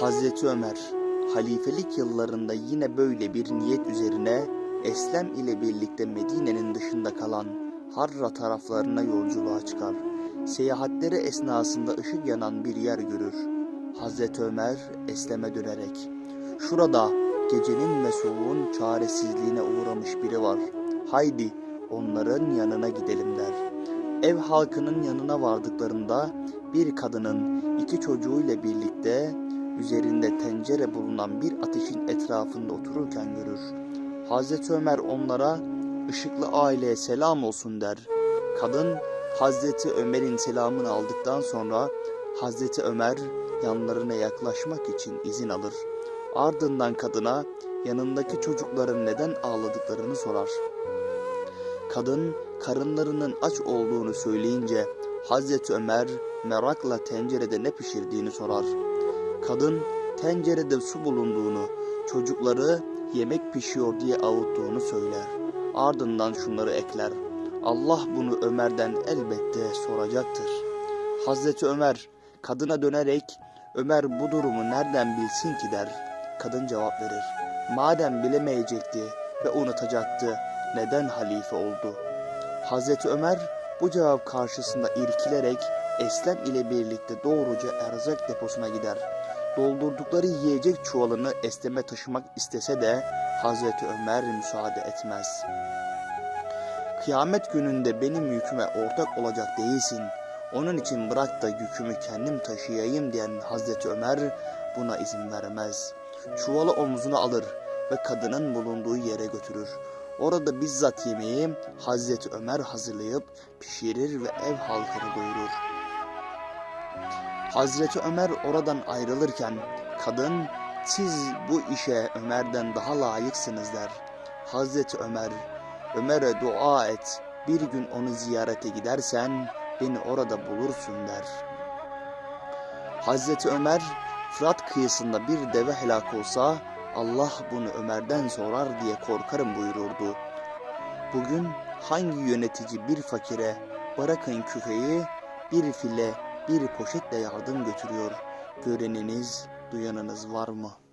Hazreti Ömer halifelik yıllarında yine böyle bir niyet üzerine Eslem ile birlikte Medine'nin dışında kalan Harra taraflarına yolculuğa çıkar. Seyahatleri esnasında ışık yanan bir yer görür. Hazreti Ömer Eslem'e dönerek Şurada gecenin ve soğuğun çaresizliğine uğramış biri var. Haydi onların yanına gidelim der. Ev halkının yanına vardıklarında bir kadının iki çocuğuyla birlikte üzerinde tencere bulunan bir ateşin etrafında otururken görür. Hazreti Ömer onlara ışıklı aileye selam olsun der. Kadın Hazreti Ömer'in selamını aldıktan sonra Hazreti Ömer yanlarına yaklaşmak için izin alır. Ardından kadına yanındaki çocukların neden ağladıklarını sorar. Kadın karınlarının aç olduğunu söyleyince Hazreti Ömer merakla tencerede ne pişirdiğini sorar. Kadın tencerede su bulunduğunu, çocukları yemek pişiyor diye avuttuğunu söyler. Ardından şunları ekler. Allah bunu Ömer'den elbette soracaktır. Hazreti Ömer kadına dönerek Ömer bu durumu nereden bilsin ki der. Kadın cevap verir. Madem bilemeyecekti ve unutacaktı neden halife oldu? Hazreti Ömer bu cevap karşısında irkilerek Eslem ile birlikte doğruca erzak deposuna gider. Doldurdukları yiyecek çuvalını Eslem'e taşımak istese de Hazreti Ömer müsaade etmez. Kıyamet gününde benim yüküme ortak olacak değilsin. Onun için bırak da yükümü kendim taşıyayım diyen Hazreti Ömer buna izin vermez. Çuvalı omzuna alır ve kadının bulunduğu yere götürür. Orada bizzat yemeği Hazreti Ömer hazırlayıp pişirir ve ev halkını doyurur. Hazreti Ömer oradan ayrılırken kadın siz bu işe Ömer'den daha layıksınız der. Hazreti Ömer Ömer'e dua et bir gün onu ziyarete gidersen beni orada bulursun der. Hazreti Ömer Fırat kıyısında bir deve helak olsa Allah bunu Ömer'den sorar diye korkarım buyururdu. Bugün hangi yönetici bir fakire bırakın küfeyi bir file bir poşetle yardım götürüyor. Göreniniz, duyanınız var mı?''